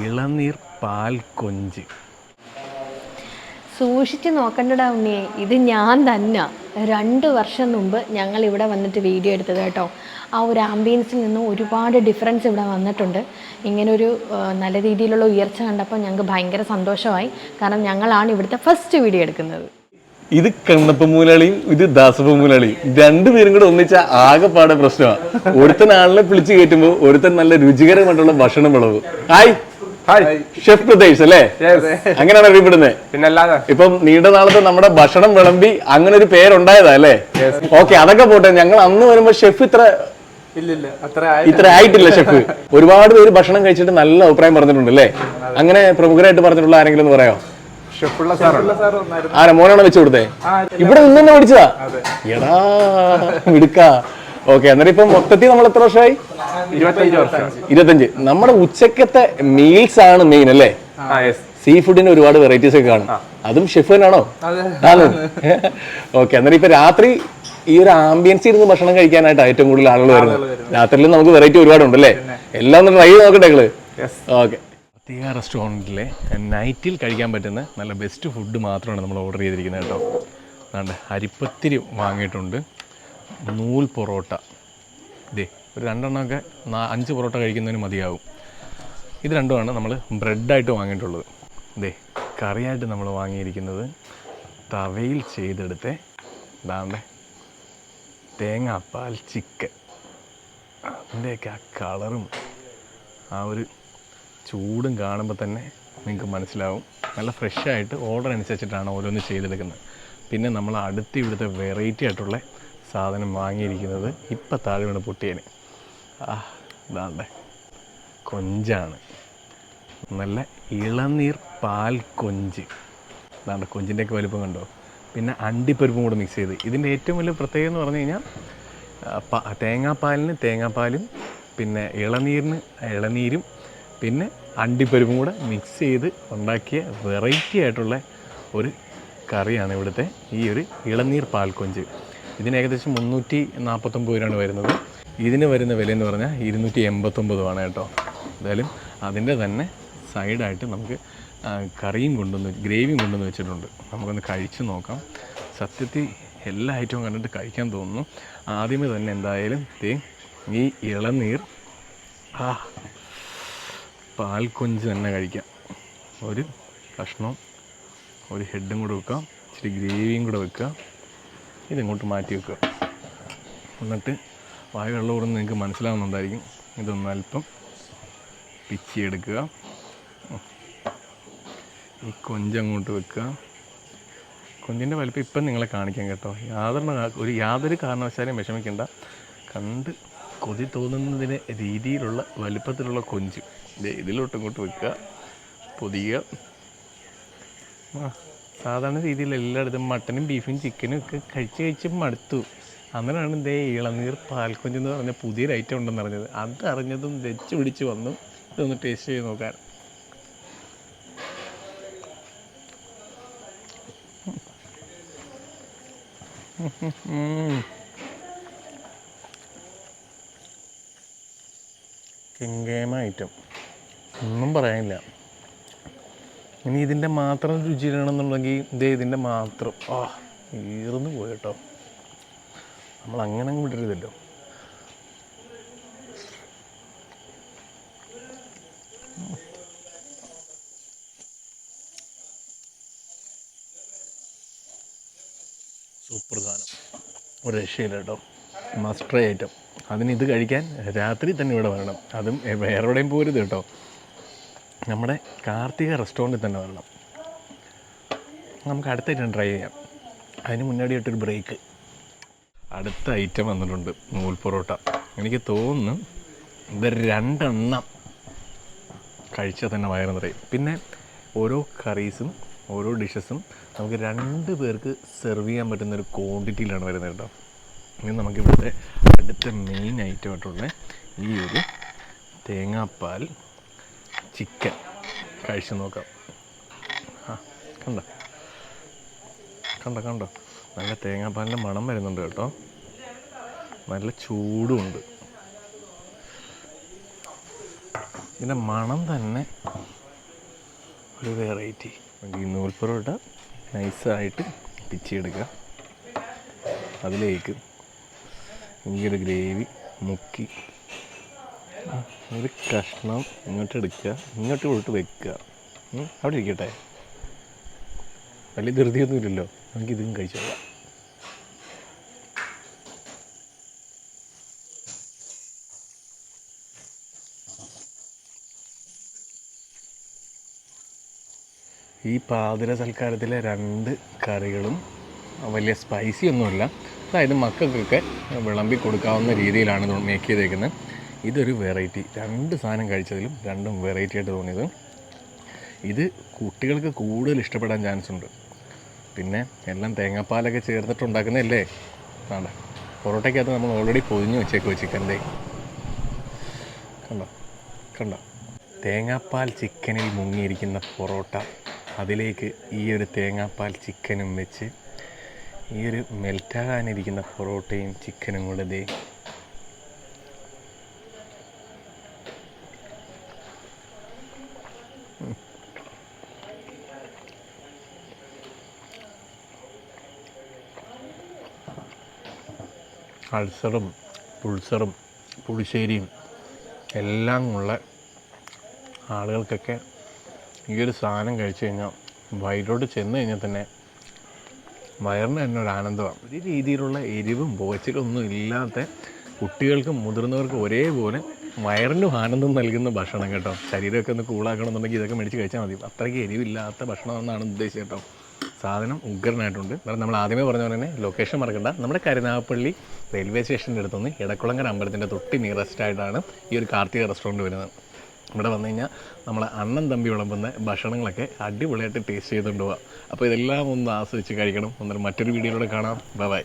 ഇളനീർ പാൽ കൊഞ്ച്. സൂക്ഷിച്ച് നോക്കണ്ടടാ ഉണ്ണിയെ ഇത് ഞാൻ തന്നെ. രണ്ട് വർഷം മുമ്പ് ഞങ്ങൾ ഇവിടെ വന്നിട്ട് വീഡിയോ എടുത്തത് കേട്ടോ. ആ ഒരു ആംബിയൻസിൽ നിന്നും ഒരുപാട് ഡിഫറൻസ് ഇവിടെ വന്നിട്ടുണ്ട്. ഇങ്ങനൊരു നല്ല രീതിയിലുള്ള ഉയർച്ച കണ്ടപ്പോൾ ഞങ്ങൾക്ക് ഭയങ്കര സന്തോഷമായി. കാരണം ഞങ്ങളാണ് ഇവിടുത്തെ ഫസ്റ്റ് വീഡിയോ എടുക്കുന്നത്. ഇത് കണ്ണപ്പ മൂലാളിയും ഇത് ദാസപ്പ മൂലാളിയും. രണ്ടുപേരും കൂടെ ഒന്നിച്ച ആകെപ്പാടെ പ്രശ്നമാണ് ഒരുത്തൻ ആളിനെ വിളിച്ചു കയറ്റുമ്പോൾ ഒരുത്തൻ നല്ല രുചികരമായിട്ടുള്ള ഭക്ഷണം വിളവ് ഹായ്! ഹായ് ഷെഫ് പ്രദേശ് അല്ലേ? അങ്ങനെയാണ് അറിയപ്പെടുന്നത്. പിന്നെ ഇപ്പം നീണ്ട നാളത്ത് നമ്മുടെ ഭക്ഷണം വിളമ്പി അങ്ങനെ ഒരു പേരുണ്ടായതാ അല്ലേ? ഓക്കെ അതൊക്കെ പോട്ടെ. ഞങ്ങൾ അന്ന് വരുമ്പോ ഷെഫ് ഇത്ര ഇത്ര ആയിട്ടില്ല ഷെഫ് ഒരുപാട് പേര് ഭക്ഷണം കഴിച്ചിട്ട് നല്ല അഭിപ്രായം പറഞ്ഞിട്ടുണ്ട് അല്ലേ? അങ്ങനെ പ്രമുഖരായിട്ട് പറഞ്ഞിട്ടുള്ള ആരെങ്കിലും പറയാമോ? ഒന്നായിരുന്നു ആരാ? മോനാണോ വെച്ചു കൊടുത്തേ? ഇവിടെ നിന്ന് തന്നെ പഠിച്ചതാ എടാ മിടുക്ക. ഓക്കെ അന്നേരം ഇപ്പം മൊത്തത്തിൽ നമ്മൾ എത്ര വർഷമായി? ഇരുപത്തഞ്ച് വർഷം. ഇരുപത്തഞ്ച്. നമ്മുടെ ഉച്ചക്കത്തെ മീൽസ് ആണ് മെയിൻ അല്ലേ? സീ ഫുഡിന് ഒരുപാട് വെറൈറ്റീസ് ഒക്കെ കാണും. അതും ഷെഫ് തന്നെയാണോ. ആണ്? ഓക്കെ അന്നേരം ഇപ്പൊ രാത്രി ഈ ഒരു ആംബിയൻസ് ഇരുന്ന് ഭക്ഷണം കഴിക്കാനായിട്ട് ഏറ്റവും കൂടുതൽ ആളുകൾ വരുന്നത്. രാത്രിയിൽ നമുക്ക് വെറൈറ്റി ഒരുപാട് ഉണ്ട് അല്ലേ എല്ലാം ഒന്ന് ട്രൈ നോക്കട്ടെ ഓക്കെ. പ്രത്യേക റെസ്റ്റോറന്റിലെ നൈറ്റിൽ കഴിക്കാൻ പറ്റുന്ന നല്ല ബെസ്റ്റ് ഫുഡ് മാത്രമാണ് നമ്മൾ ഓർഡർ ചെയ്തിരിക്കുന്നത് കേട്ടോ. അതുകൊണ്ട് അരിപ്പത്തിരി വാങ്ങിയിട്ടുണ്ട്. നൂൽ പൊറോട്ട. ഇതേ ഒരു രണ്ടെണ്ണമൊക്കെ അഞ്ച് പൊറോട്ട കഴിക്കുന്നതിന് മതിയാവും. ഇത് രണ്ടുമാണ് നമ്മൾ ബ്രെഡായിട്ട് വാങ്ങിയിട്ടുള്ളത്. ഇതേ കറിയായിട്ട് നമ്മൾ വാങ്ങിയിരിക്കുന്നത് തവയിൽ ചെയ്തെടുത്ത് ഇതാണ്ട് തേങ്ങാപ്പാൽ ചിക്കൻ. അതിന്റെയൊക്കെ ആ കളറും ആ ഒരു ചൂടും കാണുമ്പോൾ തന്നെ നിങ്ങൾക്ക് മനസ്സിലാവും. നല്ല ഫ്രഷ് ആയിട്ട് ഓർഡർ അനുസരിച്ചിട്ടാണ് ഓരോന്ന് ചെയ്തെടുക്കുന്നത്. പിന്നെ നമ്മൾ അടുത്ത് ഇവിടുത്തെ വെറൈറ്റി ആയിട്ടുള്ള സാധനം വാങ്ങിയിരിക്കുന്നത് ഇപ്പം താഴെ വീണ് പൊട്ടിയന്. ആ ഇതാണ്ടേ. കൊഞ്ചാണ്. നല്ല ഇളനീർ പാൽ കൊഞ്ച്. ഇതാണ്ട് കൊഞ്ചിന്റെയൊക്കെ വലിപ്പം കണ്ടോ? പിന്നെ അണ്ടിപ്പരിപ്പും കൂടെ മിക്സ് ചെയ്ത്. ഇതിന്റെ ഏറ്റവും വലിയ പ്രത്യേകത എന്ന് പറഞ്ഞു കഴിഞ്ഞാൽ തേങ്ങാപ്പാലിന് തേങ്ങാപ്പാലും പിന്നെ ഇളനീരിന് ഇളനീരും പിന്നെ അണ്ടിപ്പരിപ്പും കൂടെ മിക്സ് ചെയ്ത് ഉണ്ടാക്കിയ വെറൈറ്റി ആയിട്ടുള്ള ഒരു കറിയാണ് ഇവിടുത്തെ ഈ ഒരു ഇളനീർ പാൽക്കൊഞ്ച് ഇതിന് ഏകദേശം മുന്നൂറ്റി നാൽപ്പത്തൊമ്പത് രൂപയാണ് വരുന്നത്. ഇതിന് വരുന്ന വില എന്ന് പറഞ്ഞാൽ ഇരുന്നൂറ്റി എൺപത്തൊമ്പതുമാണ് കേട്ടോ. എന്തായാലും അതിന്റെ തന്നെ സൈഡായിട്ട് നമുക്ക് കറിയും കൊണ്ടുവന്ന് ഗ്രേവിയും കൊണ്ടുവന്ന് വെച്ചിട്ടുണ്ട്. നമുക്കൊന്ന് കഴിച്ച് നോക്കാം. സത്യത്തിൽ എല്ലാ ഐറ്റവും കണ്ടിട്ട് കഴിക്കാൻ തോന്നുന്നു. ആദ്യമേ തന്നെ എന്തായാലും തേ ഈ ഇളനീർ ആ പാൽക്കൊഞ്ച് തന്നെ കഴിക്കാം. ഒരു കഷ്ണം ഒരു ഹെഡും കൂടെ വെക്കാം ഇച്ചിരി ഗ്രേവിയും കൂടെ വെക്കുക ഇതിങ്ങോട്ട് മാറ്റി വെക്കുക. എന്നിട്ട് വായ വെള്ളമൂടുന്ന് നിങ്ങൾക്ക് മനസ്സിലാവുന്നുണ്ടായിരിക്കും. ഇതൊന്ന് അല്പം പിച്ചിയെടുക്കുക. ഈ കൊഞ്ചങ്ങോട്ട് വെക്കുക. കൊഞ്ചിന്റെ വലിപ്പം ഇപ്പം നിങ്ങളെ കാണിക്കാം കേട്ടോ. യാതൊരു ഒരു യാതൊരു കാരണവശാലും വിഷമിക്കേണ്ട. കണ്ട് കൊതി തോന്നുന്നതിന് രീതിയിലുള്ള വലിപ്പത്തിലുള്ള കൊഞ്ച്. ഇതിലോട്ട് ഇങ്ങോട്ട് വെക്കുക. പൊതിയുക. ആ സാധാരണ രീതിയിൽ എല്ലായിടത്തും മട്ടനും ബീഫും ചിക്കനും ഒക്കെ കഴിച്ച് കഴിച്ച് മടുത്തു. അങ്ങനെയാണ് ഇതേ ഇളനീർ പാൽക്കൊഞ്ച് എന്ന് പറഞ്ഞ പുതിയൊരു ഐറ്റം ഉണ്ടെന്ന് അറിഞ്ഞത്. അത് അറിഞ്ഞതും വെച്ച് പിടിച്ച് വന്നു. ഇതൊന്ന് ടേസ്റ്റ് ചെയ്ത് നോക്കാൻ. കിങ്കേമ ഐറ്റം ഒന്നും പറയാനില്ല. ഇനി ഇതിന്റെ മാത്രം രുചി വേണമെന്നുണ്ടെങ്കിൽ ഇതേ ഇതിന്റെ മാത്രം. ആ ഈർന്ന് പോയി കേട്ടോ നമ്മൾ അങ്ങനെ അങ്ങ് വിടരുതല്ലോ. സൂപ്പർ സാധനം. ഒരു രക്ഷയില്ല കേട്ടോ. മസ്റ്റ് ഐറ്റം അതിന് ഇത് കഴിക്കാൻ രാത്രി തന്നെ ഇവിടെ വരണം. അതും വേറെ എവിടെയും പോരുത് കേട്ടോ. നമ്മുടെ കാർത്തിക റെസ്റ്റോറന്റിൽ തന്നെ വരണം. നമുക്ക് അടുത്ത ഐറ്റം ട്രൈ ചെയ്യാം. അതിന് മുന്നാടിയായിട്ടൊരു ബ്രേക്ക് അടുത്ത ഐറ്റം വന്നിട്ടുണ്ട് നൂൽ പൊറോട്ട. എനിക്ക് തോന്നുന്നു ഇത് രണ്ടെണ്ണം കഴിച്ചാൽ തന്നെ വയറ് നിറയും. പിന്നെ ഓരോ കറീസും ഓരോ ഡിഷസും നമുക്ക് രണ്ട് പേർക്ക് സെർവ് ചെയ്യാൻ പറ്റുന്ന ഒരു ക്വാണ്ടിറ്റിയിലാണ് വരുന്നത് കേട്ടോ. ഇനി നമുക്കിവിടുത്തെ അടുത്ത മെയിൻ ഐറ്റം ആയിട്ടുള്ള ഈ ഒരു തേങ്ങാപ്പാൽ ചിക്കൻ. കഴിച്ചു നോക്കാം. ആ കണ്ട? കണ്ട കണ്ടോ? നല്ല തേങ്ങാപ്പാലിന്റെ മണം വരുന്നുണ്ട് കേട്ടോ. നല്ല ചൂടുമുണ്ട് ഇതിന്റെ മണം തന്നെ ഒരു വെറൈറ്റി ഈ നൂൽപ്പുറോട്ട പൊറോട്ട നൈസായിട്ട് പിച്ചിയെടുക്കുക അതിലേക്ക് ഈ ഒരു ഗ്രേവി മുക്കി ഒരു കഷ്ണം ഇങ്ങോട്ട് എടുക്കുക ഇങ്ങോട്ട് പോയിട്ട് വെക്കുക. അവിടെ ഇരിക്കട്ടെ. വലിയ ധൃതിയൊന്നും ഇല്ലല്ലോ. നമുക്ക് ഇതും കഴിച്ചോളാം ഈ പാതിര സൽക്കാരത്തിലെ രണ്ട് കറികളും വലിയ സ്പൈസി ഒന്നുമില്ല. അതായത് മക്കൾക്കൊക്കെ വിളമ്പി കൊടുക്കാവുന്ന രീതിയിലാണ് മേക്ക് ചെയ്തേക്കുന്നത്. ഇതൊരു വെറൈറ്റി രണ്ട് സാധനം കഴിച്ചതിലും രണ്ടും വെറൈറ്റി ആയിട്ട് തോന്നിയത്. ഇത് കുട്ടികൾക്ക് കൂടുതൽ ഇഷ്ടപ്പെടാൻ ചാൻസ് ഉണ്ട്. പിന്നെ എല്ലാം തേങ്ങാപ്പാലൊക്കെ ചേർത്തിട്ടുണ്ടാക്കുന്നതല്ലേ വേണ്ട പൊറോട്ടയ്ക്കകത്ത് നമ്മൾ ഓൾറെഡി പൊതിഞ്ഞ് വെച്ചേക്കോ ചിക്കന്റെ കണ്ടോ? കണ്ടോ? തേങ്ങാപ്പാൽ ചിക്കനിൽ മുങ്ങിയിരിക്കുന്ന പൊറോട്ട. അതിലേക്ക് ഈ ഒരു തേങ്ങാപ്പാൽ ചിക്കനും വെച്ച് ഈ ഒരു മെൽറ്റാകാനിരിക്കുന്ന പൊറോട്ടയും ചിക്കനും കൂടെ ദേ അൾസറും പുൾസറും പുളിശ്ശേരിയും എല്ലാം ഉള്ള ആളുകൾക്കൊക്കെ ഈ ഒരു സാധനം കഴിച്ചു കഴിഞ്ഞാൽ വയറ്റിലോട്ട് ചെന്ന് കഴിഞ്ഞാൽ തന്നെ വയറിന് തന്നെ ഒരു ആനന്ദമാണ്. ഒരു രീതിയിലുള്ള എരിവും പോച്ചകളൊന്നും ഇല്ലാത്ത കുട്ടികൾക്കും മുതിർന്നവർക്കും ഒരേപോലെ വയറിനും ആനന്ദം നൽകുന്ന ഭക്ഷണം കേട്ടോ. ശരീരമൊക്കെ ഒന്ന് കൂളാക്കണമെന്നുണ്ടെങ്കിൽ ഇതൊക്കെ മേടിച്ച് കഴിച്ചാൽ മതി. അത്രയ്ക്ക് എരിവില്ലാത്ത ഭക്ഷണം എന്നാണ് ഉദ്ദേശിച്ചത് കേട്ടോ. സാധനം ഉഗ്രനായിട്ടുണ്ട്. കാരണം നമ്മൾ ആദ്യമേ പറഞ്ഞ പോലെ തന്നെ ലൊക്കേഷൻ മറക്കണ്ട. നമ്മുടെ കരുനാഗപ്പള്ളി റെയിൽവേ സ്റ്റേഷന്റെ അടുത്തുനിന്ന് എടക്കുളങ്ങര അമ്പലത്തിന്റെ തൊട്ടി നിയറസ്റ്റ് ആയിട്ടാണ് ഈ ഒരു കാർത്തിക റെസ്റ്റോറന്റ് വരുന്നത്. ഇവിടെ വന്നു കഴിഞ്ഞാൽ നമ്മളെ അണ്ണൻ തമ്പി വിളമ്പുന്ന ഭക്ഷണങ്ങളൊക്കെ അടിപൊളിയായിട്ട് ടേസ്റ്റ് ചെയ്തുകൊണ്ട് പോവാം. അപ്പോൾ ഇതെല്ലാം ഒന്ന് ആസ്വദിച്ച് കഴിക്കണം. ഒന്നൊരു മറ്റൊരു വീഡിയോയിലൂടെ കാണാം. ബൈ